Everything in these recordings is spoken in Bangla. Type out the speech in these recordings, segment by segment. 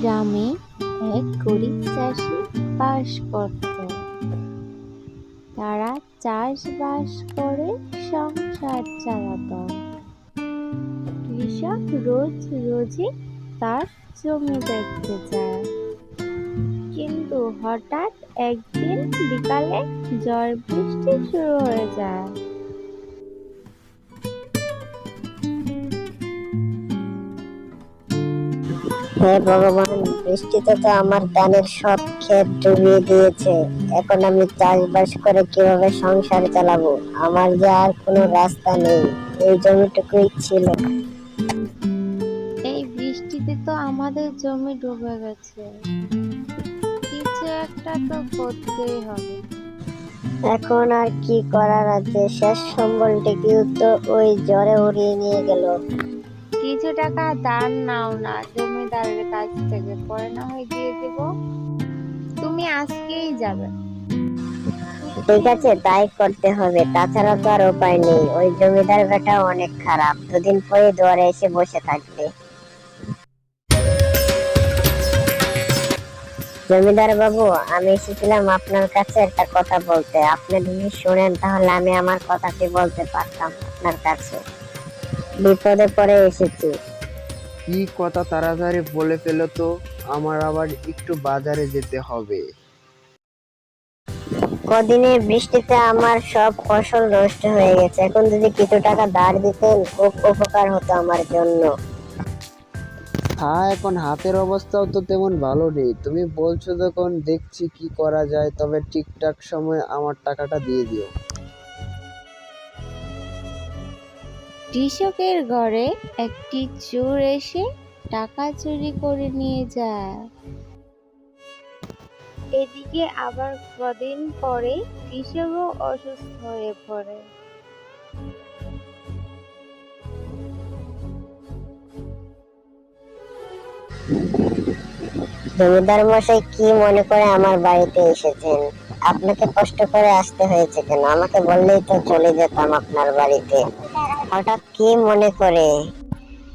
গ্রামে এক গরিব চাষি বাস করত। তারা চাষবাস করে, সংসার চালাত। কৃষক রোজ রোজে তার জমি দেখতে যায়। কিন্তু হঠাৎ একদিন বিকালে ঝড় বৃষ্টি শুরু হয়ে যায়। হে ভগবান বৃষ্টিতে তো আমার ধানের সব ক্ষেত ডুবিয়ে দিয়েছে। এখন আমি চাষবাস করে কীভাবে সংসার চালাবো? আমার যে আর কোনো রাস্তা নেই এই জমিটুকুই ছিল। এই বৃষ্টিতে তো আমাদের জমি ডুবে গেছে। কিছু একটা তো করতেই হবে। এখন আর কি করার আছে? শেষ সম্বলটিকেও তো ওই জ্বরে উড়িয়ে নিয়ে গেল। কিছু টাকা দান নাও না, জমিদারের কাছ থেকে, পরে না হয় দিয়ে দেব। তুমি আজকেই যাবে। ঠিক আছে, তাই করতে হবে। তাছাড়া তো আর উপায় নেই। ওই জমিদার বেটা অনেক খারাপ। দুদিন পরে দুয়ারে এসে বসে থাকবে। জমিদার বাবু, আমি এসেছিলাম আপনার কাছে একটা কথা বলতে। আপনি যদি শুনেন, তাহলে আমি আমার কথাটি বলতে পারতাম আপনার কাছে। বিপদে পড়ে এসেছি। কি কথা তাড়াতাড়ি বলে ফেলো তো আমার আবার একটু বাজারে যেতে হবে। কদিনে বৃষ্টিতে আমার সব ফসল নষ্ট হয়ে গেছে। এখন যদি কিছু টাকা ধার দিতেন খুব উপকার হতো আমার জন্য। হ্যাঁ এখন হাতের অবস্থাও তো তেমন ভালো নেই। তুমি বলছো যখন দেখছি কি করা যায় তবে ঠিকঠাক সময় আমার টাকাটা দিয়ে দিও। কৃষকের ঘরে একটি চোর এসে টাকা চুরি করে নিয়ে যায়। এদিকে আবার কদিন পরে কৃষকও অসুস্থ হয়ে পড়ে। জমিদার মশাই কি মনে করে আমার বাড়িতে এসেছেন? আপনাকে কষ্ট করে আসতে হয়েছে কেন? আমাকে বললেই তো চলে যেতাম আপনার বাড়িতে। হঠাৎ কি মনে করে?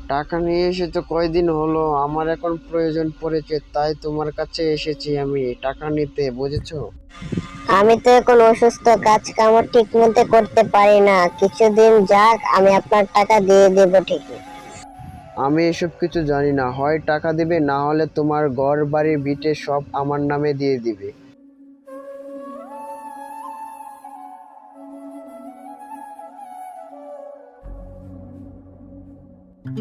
টাকা নিয়ে এসে তো কয়দিন হলো আমার এখন প্রয়োজন পড়েছে তাই তোমার কাছে এসেছি আমি। টাকা নিতে বুঝেছ? আমি তো এখন অসুস্থ কাজ কাম ঠিক মতো করতে পারি না। কিছুদিন যাক আমি আপনার টাকা দিয়ে দেবো ঠিকই। আমি এসব কিছু জানি না। হয় টাকা দিবে না হলে তোমার ঘর বাড়ি বিটে সব আমার নামে দিয়ে দিবে। এই,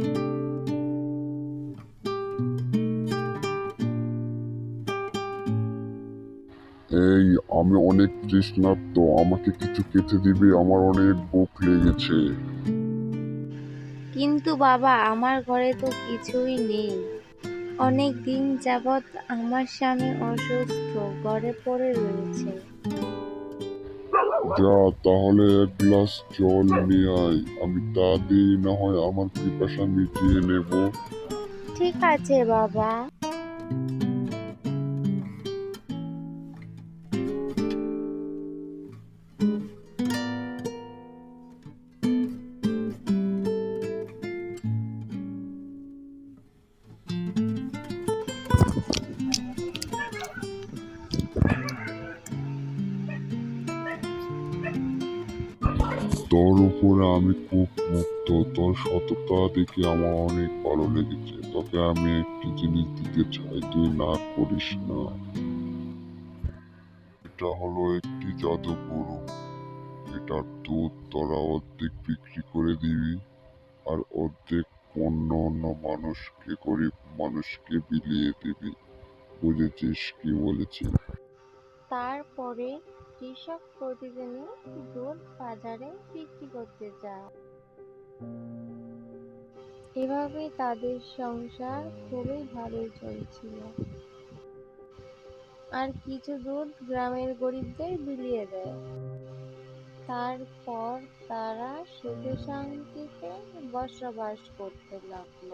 আমি অনেক তৃষ্ণার্ত, আমাকে কিছু খেতে দিবে, আমার অনেক বুক লেগেছে। কিন্তু বাবা, আমার ঘরে তো কিছুই নেই। অনেক দিন যাবৎ আমার স্বামী অসুস্থ, ঘরে পড়ে রয়েছে। যা, তাহলে এক গ্লাস জল নিয়ে আয়। আমি তা দিয়ে না হয় আমার পিপাসা মিটিয়ে নেব। ঠিক আছে, বাবা। তোর উপরে আমি খুব মুক্ত। তোর সততা দেখে আমার অনেক ভালো লেগেছে। তোকে আমি একটি জিনিস দিতে চাই, তুই না করিস না। এটা হলো একটি জাদুগুরু এটার দুধ তোরা অর্ধেক বিক্রি করে দিবি আর অর্ধেক অন্য অন্য মানুষকে গরিব মানুষকে বিলিয়ে দিবি। বুঝেছিস কি বলেছি? তারপরে কৃষক প্রতিদিনই দুধ বাজারে বিক্রি করতে যায়। এভাবে তাদের সংসার খুবই ভালোই চলছিল। আর কিছু দুধ গ্রামের গরিবদের বিলিয়ে দেয়। তারপর তারা সুখে শান্তিতে বসবাস করতে লাগল।